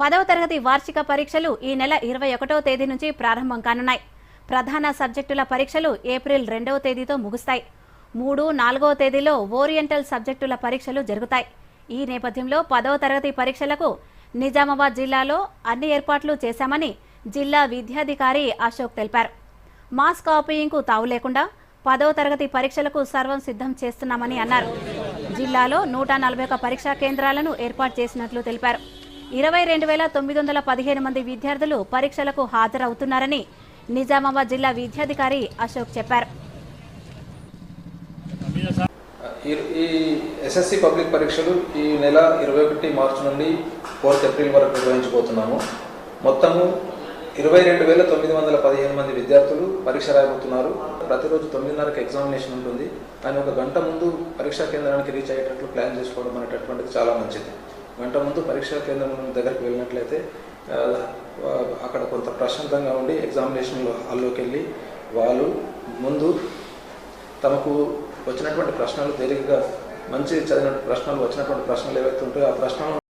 పదవ తరగతి వార్షిక పరీక్షలు ఈ నెల ఇరవై ఒకటవ తేదీ నుంచి ప్రారంభం కానున్నాయి. ప్రధాన సబ్జెక్టుల పరీక్షలు ఏప్రిల్ రెండవ తేదీతో ముగుస్తాయి. మూడు నాలుగవ తేదీలో ఓరియంటల్ సబ్జెక్టుల పరీక్షలు జరుగుతాయి. ఈ నేపథ్యంలో పదవ తరగతి పరీక్షలకు నిజామాబాద్ జిల్లాలో అన్ని ఏర్పాట్లు చేశామని జిల్లా విద్యాధికారి అశోక్ తెలిపారు. మాస్ కాపీయింగ్కు తావు లేకుండా పదవ తరగతి పరీక్షలకు సర్వం సిద్ధం చేస్తున్నామని అన్నారు. జిల్లాలో నూట నలభై ఒక పరీక్షా కేంద్రాలను ఏర్పాటు చేసినట్లు తెలిపారు. ఇరవై రెండు వేల తొమ్మిది వందల పదిహేను మంది విద్యార్థులు పరీక్షలకు హాజరవుతున్నారని నిజామాబాద్ జిల్లా విద్యాధికారి అశోక్ చెప్పారు. ఈ ఎస్ఎస్సి పబ్లిక్ పరీక్షలు ఈ నెల ఇరవై ఒకటి మార్చి నుండి ఫోర్త్ ఏప్రిల్ వరకు నిర్వహించబోతున్నాము. మొత్తము ఇరవై రెండు వేల తొమ్మిది వందల పదిహేను మంది విద్యార్థులు పరీక్ష రాయబోతున్నారు. ప్రతిరోజు తొమ్మిదిన్నరకు ఎగ్జామినేషన్ ఉంటుంది. కానీ ఒక గంట ముందు పరీక్షా కేంద్రానికి రీచ్ అయ్యేటట్లు ప్లాన్ చేసుకోవడం అనేటటువంటిది చాలా మంచిది. గంట ముందు పరీక్షా కేంద్రం దగ్గరికి వెళ్ళినట్లయితే అక్కడ కొంత ప్రశాంతంగా ఉండి ఎగ్జామినేషన్ హాల్లోకి వెళ్ళి వాళ్ళు ముందు తమకు వచ్చినటువంటి ప్రశ్నలు తేలికగా మంచి చదివిన ప్రశ్నలు వచ్చినటువంటి ప్రశ్నలు ఏవైతే ఉంటాయో ఆ ప్రశ్నలు